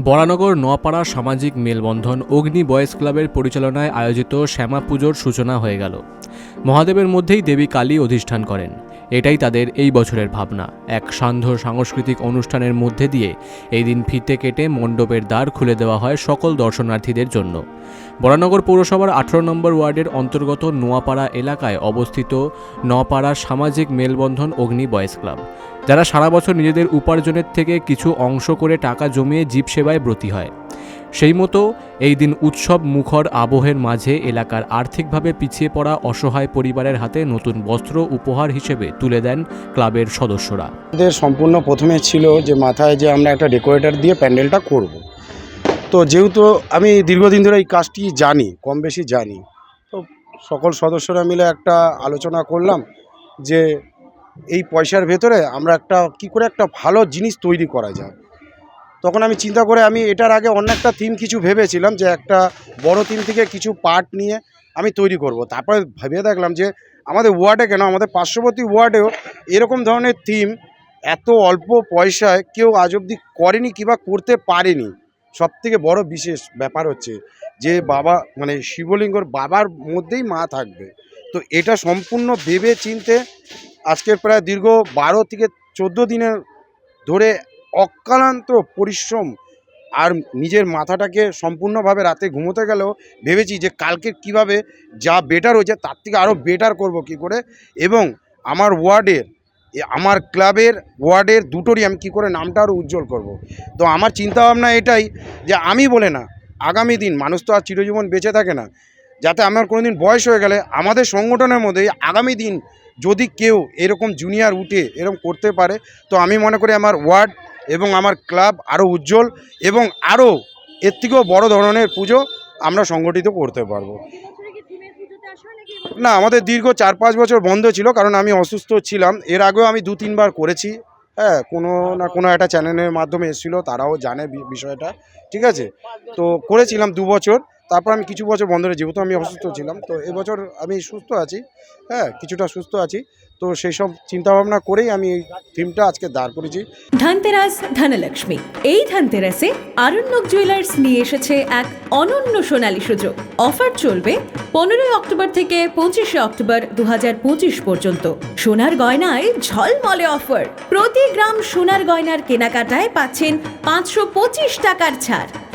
বরানগর, নোয়াপাড়া সামাজিক মেলবন্ধন, অগ্নি বয়েজ ক্লাবের পরিচালনায় আয়োজিত শ্যামা পুজোর সূচনা হয়ে গেল। মহাদেবের মধ্যেই দেবী কালী অধিষ্ঠান করেন। এটাই তাদের এই বছরের ভাবনা। এক সান্ধ্য সাংস্কৃতিক অনুষ্ঠানের মধ্যে দিয়ে এই দিন ফিতে কেটে মণ্ডপের দ্বার খুলে দেওয়া হয় সকল দর্শনার্থীদের জন্য। বরানগর পৌরসভার আঠারো নম্বর ওয়ার্ডের অন্তর্গত নোয়াপাড়া এলাকায় অবস্থিত নপাড়া সামাজিক মেলবন্ধন অগ্নি বয়েজ ক্লাব। যারা সারা বছর নিজেদের উপার্জনের থেকে কিছু অংশ করে টাকা জমিয়ে জীব সেবায় ব্রতী হয়। সেই মতো এই দিন উৎসব মুখর আবহের মাঝে এলাকার আর্থিকভাবে পিছিয়ে পড়া অসহায় পরিবারের হাতে নতুন বস্ত্র উপহার হিসেবে তুলে দেন ক্লাবের সদস্যরা আমাদের সম্পূর্ণ প্রথমে ছিল যে মাথায় যে আমরা একটা ডেকোরেটর দিয়ে প্যান্ডেলটা করব। তো যেহেতু আমি দীর্ঘদিন ধরে এই কাজটি জানি, কম বেশি জানি, তো সকল সদস্যরা মিলে একটা আলোচনা করলাম যে এই পয়সার ভেতরে আমরা একটা কি করে একটা ভালো জিনিস তৈরি করা যায় তখন আমি চিন্তা করে আমি এটার আগে অন্য একটা থিম কিছু ভেবেছিলাম যে একটা বড় থিম থেকে কিছু পার্ট নিয়ে আমি তৈরি করব। তারপরে ভেবে দেখলাম যে আমাদের ওয়ার্ডে কেন? আমাদের পার্শ্ববর্তী ওয়ার্ডেও এরকম ধরনের থিম এত অল্প পয়সায় কেউ আজ অবধি করেনি কিংবা করতে পারেনি। সব থেকে বড় বিশেষ ব্যাপার হচ্ছে যে বাবা মানে শিবলিঙ্গর বাবার মধ্যেই মা থাকবে। তো এটা সম্পূর্ণ ভেবে চিনতে আজকে প্রায় দীর্ঘ বারো থেকে চোদ্দ দিনের ধরে অক্লান্ত পরিশ্রম আর নিজের মাথাটাকে সম্পূর্ণভাবে রাতে ঘুমোতে গেলেও ভেবেছি যে কালকে কীভাবে যা বেটার হয়েছে তার থেকে আরও বেটার করব কি করে এবং আমার ওয়ার্ডের আমার ক্লাবের ওয়ার্ডের দুটোরই আমি কি করে নামটা আরও উজ্জ্বল করব। তো আমার চিন্তাভাবনা এটাই যে আমি বলে না, আগামী দিন মানুষ তো আর চিরজীবন বেঁচে থাকে না যাতে আমার কোনো দিন বয়স হয়ে গেলে আমাদের সংগঠনের মধ্যে আগামী দিন যদি কেউ এরকম জুনিয়র উঠে এরকম করতে পারে, তো আমি মনে করি আমার ওয়ার্ড এবং আমার ক্লাব আরও উজ্জ্বল এবং আরও এর থেকেও বড়ো ধরনের পুজো আমরা সংগঠিত করতে পারব। না, আমাদের দীর্ঘ চার পাঁচ বছর বন্ধ ছিল কারণ আমি অসুস্থ ছিলাম। এর আগেও আমি দু তিনবার করেছি। হ্যাঁ কোনো না কোনো একটা চ্যানেলের মাধ্যমে এসেছিল, তারাও জানে বিষয়টা। ঠিক আছে? তো করেছিলাম দু বছর। তারপর আমি কিছু বছর বন্ধ রেখে যেহেতু আমি অসুস্থ ছিলাম, তো এবছর আমি সুস্থ আছি হ্যাঁ কিছুটা সুস্থ আছি, তো সেই সব চিন্তাভাবনা করেই আমি এই থিমটা আজকে দাঁড় করেছি। ধনতেরাস ধনলক্ষ্মী, এই ধনতেরাসে আরণ্যক জুয়েলার্স নিয়ে এসেছে এক অনন্য সোনালী সুযোগ। অফার চলবে পনেরোই অক্টোবর থেকে পঁচিশে অক্টোবর দু হাজার পঁচিশ পর্যন্ত। সোনার গয়নায় ঝলমলে অফার প্রতি গ্রাম সোনার গয়নার কেনাকাটায় পাচ্ছেন পাঁচশো পঁচিশ টাকার ছাড়।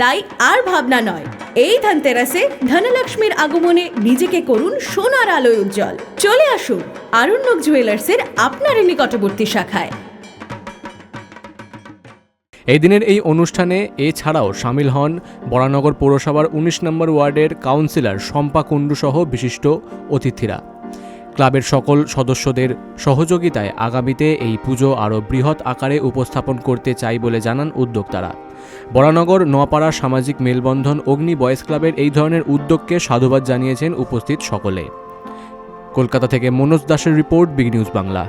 তাই আর ভাবনা নয়। এই ধনতেরাসে ধনলক্ষ্মীর আগমনে নিজেকে করুন সোনার আলোয় উজ্জ্বল। চলে আসুন আরণ্যক জুয়েলার্সের আপনার নিকটবর্তী শাখায়। এই দিনের এই অনুষ্ঠানে এছাড়াও সামিল হন বরানগর পৌরসভার উনিশ নম্বর ওয়ার্ডের কাউন্সিলর শম্পা কুণ্ডু সহ বিশিষ্ট অতিথিরা। ক্লাবের সকল সদস্যদের সহযোগিতায় আগামীতে এই পুজো আরও বৃহৎ আকারে উপস্থাপন করতে চাই বলে জানান উদ্যোক্তারা। বরানগর, নোয়াপাড়া, সামাজিক মেলবন্ধন, অগ্নি বয়েস ক্লাবের এই ধরনের উদ্যোগকে সাধুবাদ জানিয়েছেন উপস্থিত সকলে। কলকাতা থেকে মনোজ দাসের রিপোর্ট, বিগ নিউজ বাংলা।